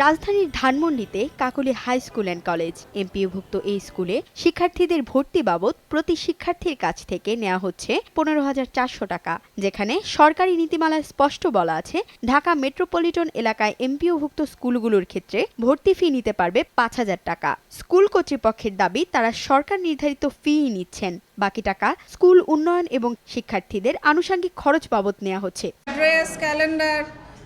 রাজধানীর ধানমন্ডিতে Kakoli high school and college এমপিওভুক্ত এই স্কুলে শিক্ষার্থীদের ভর্তি বাবদ প্রতি শিক্ষার্থীর কাছ থেকে নেওয়া হচ্ছে পনেরো হাজার চারশো টাকা, যেখানে সরকারি নীতিমালায় স্পষ্ট বলা আছে, ঢাকা মেট্রোপলিটন এলাকায় এমপিওভুক্ত স্কুলগুলোর ক্ষেত্রে ভর্তি ফি নিতে পারবে পাঁচ হাজার টাকা। স্কুল কর্তৃপক্ষের দাবি, তারা সরকার নির্ধারিত ফি নিচ্ছেন, বাকি টাকা স্কুল উন্নয়ন এবং শিক্ষার্থীদের আনুষঙ্গিক খরচ বাবদ নেওয়া হচ্ছে। ড্রেস ক্যালেন্ডার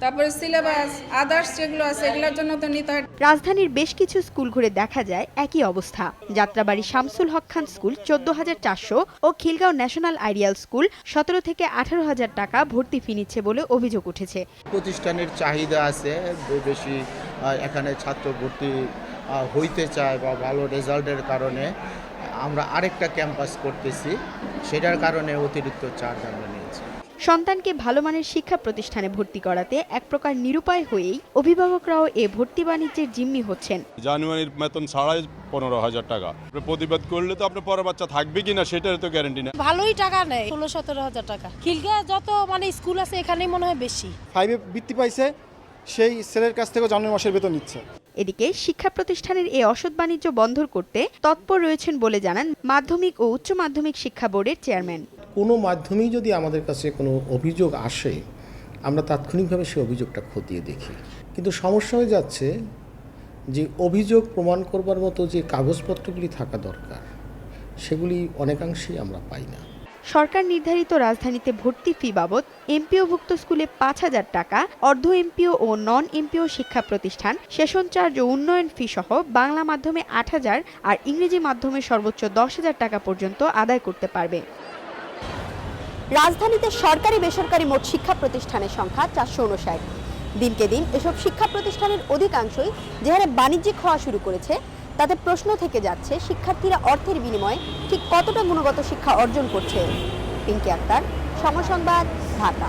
তারপরে সিলেবাস আদার্স যেগুলো আছে এগুলোর জন্য তো নিতে হয়। রাজধানীর বেশ কিছু স্কুল ঘুরে দেখা যায় একই অবস্থা। যাত্রাবাড়ি শামসুল হক খান স্কুল চোদ্দ হাজার চারশো ও খিলগাঁও ন্যাশনাল আইডিয়াল স্কুল সতেরো থেকে আঠারো হাজার টাকা ভর্তি ফি নিচ্ছে বলে অভিযোগ উঠেছে। প্রতিষ্ঠানের চাহিদা আছে বেশি এখানে ছাত্র ভর্তি হইতে চায় বা ভালো রেজাল্টের কারণে আমরা আরেকটা ক্যাম্পাস করতেছি সেটার কারণে অতিরিক্ত চার্জ আমরা নিয়েছি। সন্তানকে ভালো মানের শিক্ষা প্রতিষ্ঠানে ভর্তি করাতে এক প্রকার নিরুপায় হয়েই অভিভাবকরাও এ ভর্তি বাণিজ্যের জিম্মি হচ্ছেন। জানুয়ারির বেতন ছাড়াই পনেরো হাজার টাকা। প্রতিবাদ করলে তো আপনার পরের বাচ্চা থাকবে কিনা সেটার তো গ্যারান্টি নেই। ভালোই টাকা নেয় ষোলো সতেরো হাজার টাকা। খিলগা যত মানে স্কুল আছে এখানেই মনে হয় বেশি। ফাইভে বৃত্তি পাইছে সেই ছেলের কাছ থেকে জানুয়ারি মাসের বেতন নিচ্ছে। এদিকে শিক্ষা প্রতিষ্ঠানের এই অসৎ বাণিজ্য বন্ধ করতে তৎপর রয়েছেন বলে জানান মাধ্যমিক ও উচ্চ মাধ্যমিক শিক্ষা বোর্ডের চেয়ারম্যান। কোনো মাধ্যমেই যদি আমাদের কাছে কোনো অভিযোগ আসে, আমরা তাৎক্ষণিকভাবে সেই অভিযোগটা খতিয়ে দেখি। কিন্তু সমস্যা হয়ে যাচ্ছে যে অভিযোগ প্রমাণ করবার মতো যে কাগজপত্রগুলি থাকা দরকার, সেগুলি অনেকাংশেই আমরা পাই না। সরকার নির্ধারিত রাজধানীতে ভর্তি ফি বাবদ এমপিওভুক্ত স্কুলে পাঁচ হাজার টাকা, অর্ধ এমপিও ও নন এমপিও শিক্ষা প্রতিষ্ঠান, সেশন চার্জ ও উন্নয়ন ফি সহ বাংলা মাধ্যমে আট হাজার আর ইংরেজি মাধ্যমে সর্বোচ্চ দশ হাজার টাকা পর্যন্ত আদায় করতে পারবে। রাজধানীতে সরকারি বেসরকারি মোট শিক্ষা প্রতিষ্ঠানের সংখ্যা চারশো উনষাট দিনকে দিন এসব শিক্ষা প্রতিষ্ঠানের অধিকাংশই যে হারে বাণিজ্যিক হওয়া শুরু করেছে, তাতে প্রশ্ন থেকে যাচ্ছে শিক্ষার্থীরা অর্থের বিনিময়ে ঠিক কতটা গুণগত শিক্ষা অর্জন করছে। পিঙ্কি আক্তার, সমসংবাদ, ঢাকা।